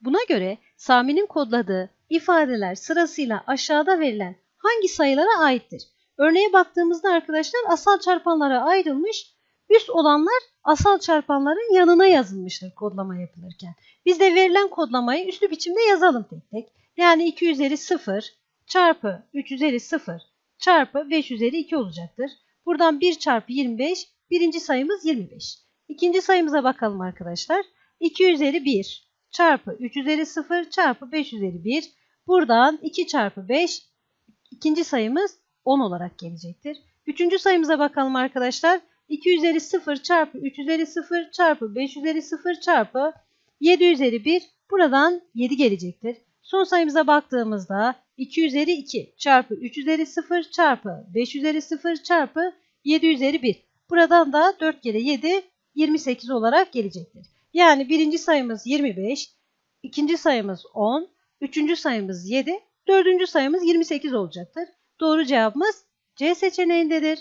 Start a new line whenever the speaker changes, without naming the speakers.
Buna göre Sami'nin kodladığı ifadeler sırasıyla aşağıda verilen hangi sayılara aittir? Örneğe baktığımızda arkadaşlar asal çarpanlara ayrılmış, üst olanlar asal çarpanların yanına yazılmıştır kodlama yapılırken. Biz de verilen kodlamayı üslü biçimde yazalım tek tek. Yani 2 üzeri 0 çarpı 3 üzeri 0 çarpı 5 üzeri 2 olacaktır. Buradan 1 çarpı 25, birinci sayımız 25. İkinci sayımıza bakalım arkadaşlar. 2 üzeri 1 çarpı 3 üzeri 0 çarpı 5 üzeri 1. Buradan 2 çarpı 5, ikinci sayımız 10 olarak gelecektir. Üçüncü sayımıza bakalım arkadaşlar. 2 üzeri 0 çarpı 3 üzeri 0 çarpı 5 üzeri 0 çarpı 7 üzeri 1. Buradan 7 gelecektir. Son sayımıza baktığımızda 2 üzeri 2 çarpı 3 üzeri 0 çarpı 5 üzeri 0 çarpı 7 üzeri 1. Buradan da 4 kere 7 28 olarak gelecektir. Yani birinci sayımız 25, ikinci sayımız 10, üçüncü sayımız 7, dördüncü sayımız 28 olacaktır. Doğru cevabımız C seçeneğindedir.